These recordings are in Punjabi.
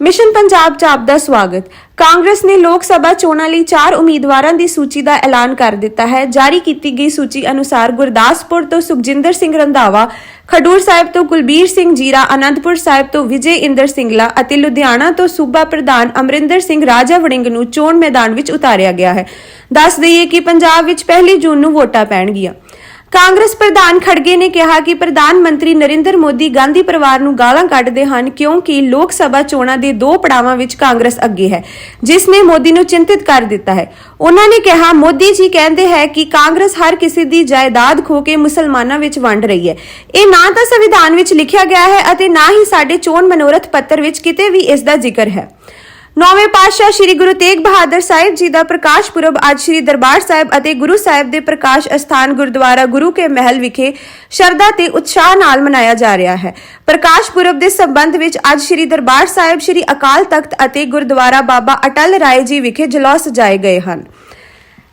ਮਿਸ਼ਨ ਪੰਜਾਬ 'ਚ ਆਪ ਦਾ ਸਵਾਗਤ। ਕਾਂਗਰਸ ਨੇ ਲੋਕ ਸਭਾ ਚੋਣਾਂ ਲਈ ਚਾਰ ਉਮੀਦਵਾਰਾਂ ਦੀ ਸੂਚੀ ਦਾ ਐਲਾਨ ਕਰ ਦਿੱਤਾ ਹੈ। ਜਾਰੀ ਕੀਤੀ ਗਈ ਸੂਚੀ ਅਨੁਸਾਰ ਗੁਰਦਾਸਪੁਰ ਤੋਂ ਸੁਖਜਿੰਦਰ ਸਿੰਘ ਰੰਧਾਵਾ, ਖਡੂਰ ਸਾਹਿਬ ਤੋਂ ਕੁਲਬੀਰ ਸਿੰਘ ਜੀਰਾ, ਅਨੰਦਪੁਰ ਸਾਹਿਬ ਤੋਂ ਵਿਜੇ ਇੰਦਰ ਸਿੰਗਲਾ ਅਤੇ ਲੁਧਿਆਣਾ ਤੋਂ ਸੂਬਾ ਪ੍ਰਧਾਨ ਅਮਰਿੰਦਰ ਸਿੰਘ ਰਾਜਾ ਵੜਿੰਗ ਨੂੰ ਚੋਣ ਮੈਦਾਨ ਵਿੱਚ ਉਤਾਰਿਆ ਗਿਆ ਹੈ। ਦੱਸ ਦਈਏ ਕਿ ਪੰਜਾਬ ਵਿੱਚ ਪਹਿਲੀ ਜੂਨ ਨੂੰ ਵੋਟਾਂ ਪੈਣਗੀਆਂ। ਕਾਂਗਰਸ ਪ੍ਰਧਾਨ ਖੜਗੇ ਨੇ ਕਿਹਾ ਕਿ ਪ੍ਰਧਾਨ ਮੰਤਰੀ ਨਰਿੰਦਰ ਮੋਦੀ ਗਾਂਧੀ ਪਰਿਵਾਰ ਨੂੰ ਗਾਲਾਂ ਕੱਢਦੇ ਹਨ ਕਿਉਂਕਿ ਲੋਕ ਸਭਾ ਚੋਣਾਂ ਦੇ ਦੋ ਪੜਾਵਾਂ ਵਿੱਚ ਕਾਂਗਰਸ ਅੱਗੇ ਹੈ, ਜਿਸ ਨੇ ਮੋਦੀ ਨੂੰ ਚਿੰਤਿਤ ਕਰ ਦਿੱਤਾ ਹੈ। ਉਹਨਾਂ ਨੇ ਕਿਹਾ, ਮੋਦੀ ਜੀ ਕਹਿੰਦੇ ਹੈ ਕਿ ਕਾਂਗਰਸ ਹਰ ਕਿਸੇ ਦੀ ਜਾਇਦਾਦ ਖੋ ਕੇ ਮੁਸਲਮਾਨਾਂ ਵਿੱਚ ਵੰਡ ਰਹੀ ਹੈ। ਇਹ ਨਾ ਤਾਂ ਸੰਵਿਧਾਨ ਵਿੱਚ ਲਿਖਿਆ ਗਿਆ ਹੈ ਅਤੇ ਨਾ ਹੀ ਸਾਡੇ ਚੋਣ ਮਨੋਰਥ ਪੱਤਰ ਵਿੱਚ ਕਿਤੇ ਵੀ ਇਸ ਦਾ ਜ਼ਿਕਰ ਹੈ। ਨੌਵੇਂ ਪਾਤਸ਼ਾਹ ਸ੍ਰੀ ਗੁਰੂ ਤੇਗ ਬਹਾਦਰ ਸਾਹਿਬ ਜੀ ਦਾ ਪ੍ਰਕਾਸ਼ ਪੁਰਬ ਅੱਜ ਸ੍ਰੀ ਦਰਬਾਰ ਸਾਹਿਬ ਅਤੇ ਗੁਰੂ ਸਾਹਿਬ ਦੇ ਪ੍ਰਕਾਸ਼ ਅਸਥਾਨ ਗੁਰਦੁਆਰਾ ਗੁਰੂ ਕੇ ਮਹਿਲ ਵਿਖੇ ਸ਼ਰਧਾ ਤੇ ਉਤਸ਼ਾਹ ਨਾਲ ਮਨਾਇਆ ਜਾ ਰਿਹਾ ਹੈ। ਪ੍ਰਕਾਸ਼ ਪੁਰਬ ਦੇ ਸੰਬੰਧ ਵਿੱਚ ਅੱਜ ਸ੍ਰੀ ਦਰਬਾਰ ਸਾਹਿਬ, ਸ੍ਰੀ ਅਕਾਲ ਤਖਤ ਅਤੇ ਗੁਰਦੁਆਰਾ ਬਾਬਾ ਅਟਲ ਰਾਏ ਜੀ ਵਿਖੇ ਜਲੌਸ ਸਜਾਏ ਗਏ ਹਨ।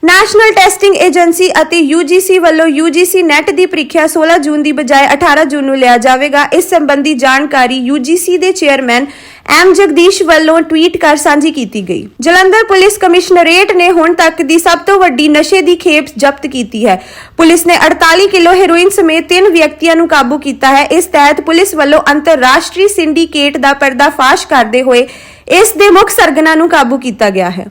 ਨੈਸ਼ਨਲ ਟੈਸਟਿੰਗ ਏਜੰਸੀ ਅਤੇ UGC ਵੱਲੋਂ UGC ਨੈਟ ਦੀ ਪ੍ਰੀਖਿਆ 16 ਜੂਨ ਦੀ ਬਜਾਏ 18 ਜੂਨ ਨੂੰ ਲਿਆ ਜਾਵੇਗਾ। ਇਸ ਸੰਬੰਧੀ ਜਾਣਕਾਰੀ UGC ਦੇ ਚੇਅਰਮੈਨ ਐਮ ਜਗਦੀਸ਼ ਵੱਲੋਂ ਟਵੀਟ ਕਰ ਸਾਂਝੀ ਕੀਤੀ ਗਈ। ਜਲੰਧਰ ਪੁਲਿਸ ਕਮਿਸ਼ਨਰੇਟ ਨੇ ਹੁਣ ਤੱਕ ਦੀ ਸਭ ਤੋਂ ਵੱਡੀ ਨਸ਼ੇ ਦੀ ਖੇਪ ਜ਼ਬਤ ਕੀਤੀ ਹੈ। ਪੁਲਿਸ ਨੇ 48 ਕਿਲੋ ਹੈਰੋਇਨ ਸਮੇਤ ਤਿੰਨ ਵਿਅਕਤੀਆਂ ਨੂੰ ਕਾਬੂ ਕੀਤਾ ਹੈ। ਇਸ ਤਹਿਤ ਪੁਲਿਸ ਵੱਲੋਂ ਅੰਤਰਰਾਸ਼ਟਰੀ ਸਿੰਡੀਕੇਟ ਦਾ ਪਰਦਾਫਾਸ਼ ਕਰਦੇ ਹੋਏ ਇਸ ਦੇ ਮੁੱਖ ਸਰਗਨਾ ਨੂੰ ਕਾਬੂ ਕੀਤਾ ਗਿਆ ਹੈ।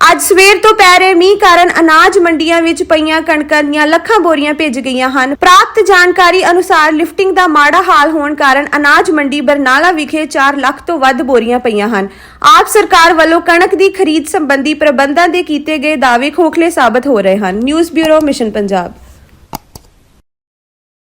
ਅੱਜ ਸਵੇਰ ਤੋਂ ਪੈ ਰਹੇ ਮੀਂਹ ਕਾਰਨ ਅਨਾਜ ਮੰਡੀਆਂ ਵਿੱਚ ਪਈਆਂ ਕਣਕਾਂ ਦੀਆਂ ਲੱਖਾਂ ਬੋਰੀਆਂ ਭਿੱਜ ਗਈਆਂ ਹਨ। ਪ੍ਰਾਪਤ ਜਾਣਕਾਰੀ ਅਨੁਸਾਰ ਲਿਫਟਿੰਗ ਦਾ ਮਾੜਾ ਹਾਲ ਹੋਣ ਕਾਰਨ ਅਨਾਜ ਮੰਡੀ ਬਰਨਾਲਾ ਵਿਖੇ 4 ਲੱਖ ਤੋਂ ਵੱਧ ਬੋਰੀਆਂ ਪਈਆਂ ਹਨ। ਆਪ ਸਰਕਾਰ ਵੱਲੋਂ ਕਣਕ ਦੀ ਖਰੀਦ ਸੰਬੰਧੀ ਪ੍ਰਬੰਧਾਂ ਦੇ ਕੀਤੇ ਗਏ ਦਾਅਵੇ ਖੋਖਲੇ ਸਾਬਤ ਹੋ ਰਹੇ ਹਨ। News bureau, mission Punjab.